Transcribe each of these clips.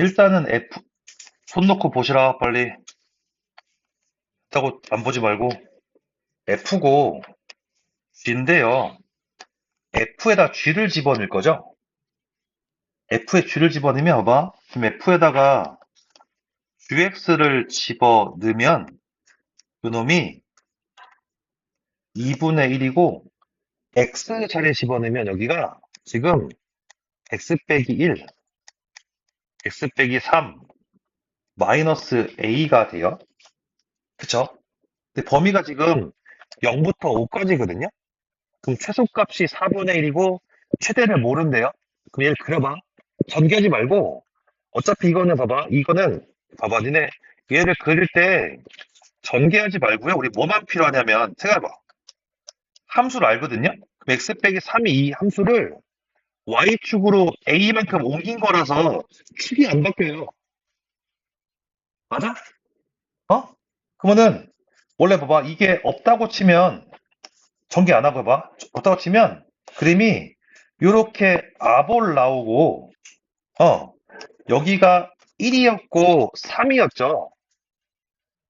일단은 F, 손 놓고 보시라, 빨리. 자고 안 보지 말고. F고, G인데요. F에다 G를 집어넣을 거죠? F에 G를 집어넣으면, 봐봐. 지금 F에다가 GX를 집어넣으면, 그 놈이 2분의 1이고, X 자리에 집어넣으면 여기가 지금 X 빼기 1, X 빼기 3, 마이너스 A가 돼요. 그쵸? 근데 범위가 지금 0부터 5까지거든요? 그럼 최소값이 4분의 1이고, 최대를 모른대요? 그럼 얘를 그려봐. 전개하지 말고, 어차피 이거는 봐봐. 이거는, 봐봐. 니네, 얘를 그릴 때, 전개하지 말고요. 우리 뭐만 필요하냐면, 생각해봐. 함수를 알거든요? 그럼 x 빼기 3이 이 함수를 y축으로 a만큼 옮긴 거라서 축이 안 바뀌어요. 맞아? 어? 그러면은 원래 봐봐 이게 없다고 치면 전개 안 하고 봐봐 없다고 치면 그림이 이렇게 아볼 나오고 어 여기가 1이었고 3이었죠.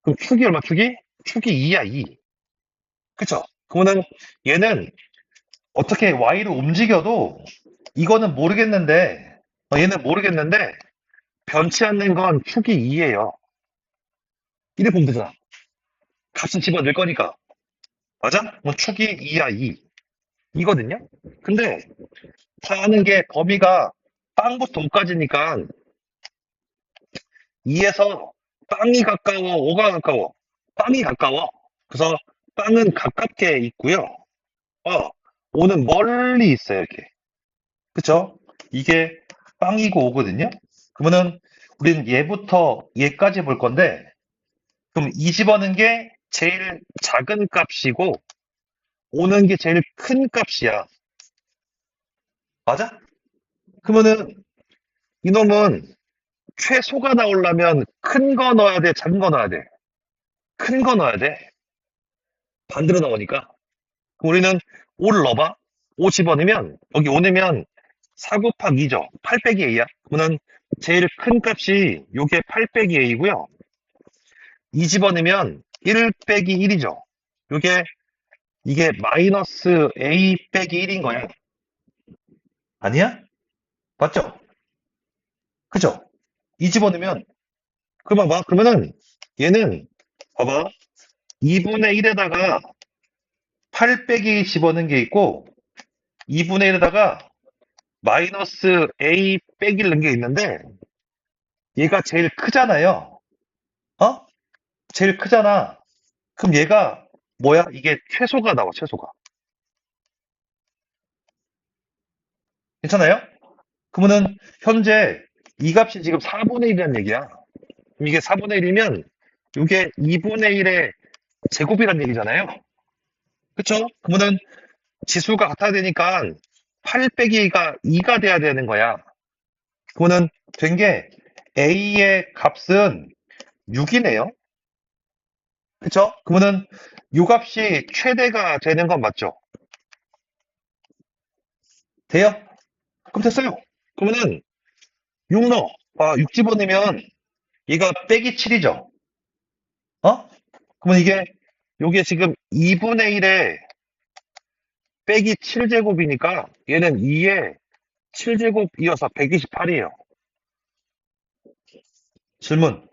그럼 축이 얼마 축이? 축이 2야 2. 그쵸? 그러면은 얘는 어떻게 Y로 움직여도 이거는 모르겠는데 어, 얘는 모르겠는데 변치 않는 건 축이 2예요. 이래 보면 되잖아. 값은 집어넣을 거니까. 맞아? 뭐 축이 2야 2. 이거든요? 근데 다 아는 게 범위가 빵부터 5까지니까 2에서 빵이 가까워 5가 가까워 빵이 가까워 그래서 빵은 가깝게 있고요 어 5는 멀리 있어요 이렇게 그쵸? 이게 빵이고 5거든요 그러면은 우리는 얘부터 얘까지 볼 건데 그럼 이 집어넣은 게 제일 작은 값이고 오는 게 제일 큰 값이야 맞아? 그러면은 이놈은 최소가 나오려면 큰 거 넣어야 돼, 작은 거 넣어야 돼. 큰 거 넣어야 돼. 반대로 나오니까. 우리는 5를 넣어봐. 5 집어넣으면, 여기 5 넣으면 4 곱하기 2죠. 8 빼기 A야. 그러면 제일 큰 값이 요게 8 빼기 A고요. 2 집어넣으면 1 빼기 1이죠. 요게, 이게 마이너스 A 빼기 1인 거야. 아니야? 맞죠? 그죠? 이 집어넣으면 그러면 봐 그러면은 얘는 봐봐 2분의 1에다가 8 빼기 집어넣은 게 있고 2분의 1에다가 마이너스 a 빼기를 넣은 게 있는데 얘가 제일 크잖아요 어? 제일 크잖아 그럼 얘가 뭐야? 이게 최소가 나와 최소가 괜찮아요? 그러면은 현재 이 값이 지금 4분의 1이라는 얘기야. 그럼 이게 4분의 1이면 이게 2분의 1의 제곱이란 얘기잖아요. 그쵸? 그러면은 지수가 같아야 되니까 8 빼기가 2가 돼야 되는 거야. 그러면은 된게 A의 값은 6이네요. 그쵸? 그러면은 이 값이 최대가 되는 건 맞죠? 돼요? 그럼 됐어요. 그러면은 6 넣어. 아, 6 집어넣으면 얘가 빼기 7이죠. 어? 그러면 이게 요게 지금 2분의 1에 빼기 7제곱이니까 얘는 2에 7제곱 이어서 128이에요. 질문.